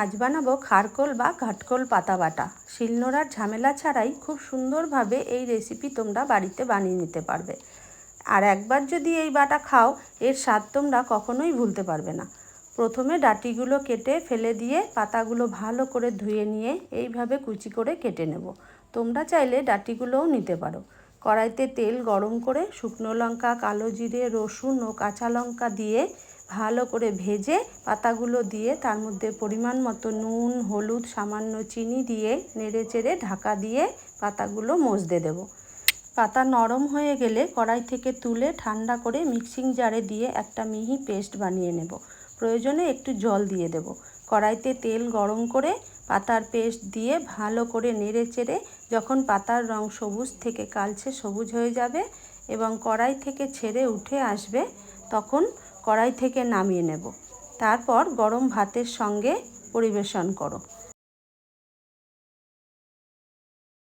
আজ বানাবো খারকোল বা ঘাটকোল পাতা বাটা। শিলনোড়ার ঝামেলা ছাড়াই খুব সুন্দরভাবে এই রেসিপি তোমরা বাড়িতে বানিয়ে নিতে পারবে। আর একবার যদি এই বাটা খাও, এর স্বাদ তোমরা কখনোই ভুলতে পারবে না। প্রথমে ডাটিগুলো কেটে ফেলে দিয়ে পাতাগুলো ভালো করে ধুয়ে নিয়ে এইভাবে কুচি করে কেটে নেব। তোমরা চাইলে ডাটিগুলোও নিতে পারো। কড়াইতে তেল গরম করে শুকনো লঙ্কা, কালো জিরে, রসুন ও কাঁচা লঙ্কা দিয়ে ভালো করে ভেজে পাতাগুলো দিয়ে তার মধ্যে পরিমাণ মতো নুন, হলুদ, সামান্য চিনি দিয়ে নেড়ে চেড়ে ঢাকা দিয়ে পাতাগুলো মজতে দেব। পাতা নরম হয়ে গেলে কড়াই থেকে তুলে ঠান্ডা করে মিক্সিং জারে দিয়ে একটা মিহি পেস্ট বানিয়ে নেব। প্রয়োজনে একটু জল দিয়ে দেব। কড়াইতে তেল গরম করে পাতার পেস্ট দিয়ে ভালো করে নেড়ে চেড়ে যখন পাতার রং সবুজ থেকে কালচে সবুজ হয়ে যাবে এবং কড়াই থেকে ছেড়ে উঠে আসবে, তখন কড়াই থেকে নামিয়ে নেব। তারপর গরম ভাতের সঙ্গে পরিবেশন করো।